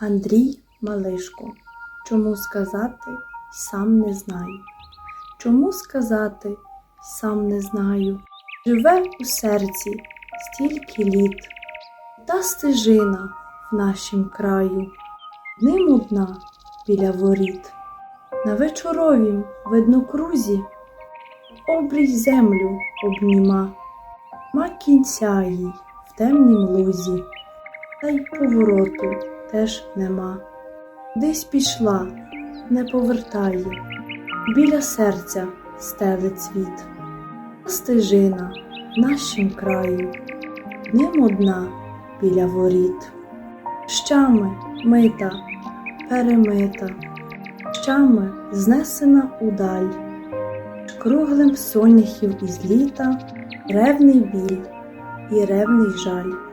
Андрій Малишко. Чому сказати, сам не знаю. Чому сказати, сам не знаю. Живе у серці стільки літ, та стежина в нашім краю, ним одна біля воріт. На вечоровім виднокрузі обрій землю обніма, ма кінця їй в темнім лузі, та й повороту теж нема. Десь пішла, не повертає, біля серця стелить цвіт. Стежина в нашім краю, ним одна біля воріт. Щами мита, перемита, щами знесена удаль, круглим соняхів із літа, ревний біль і ревний жаль.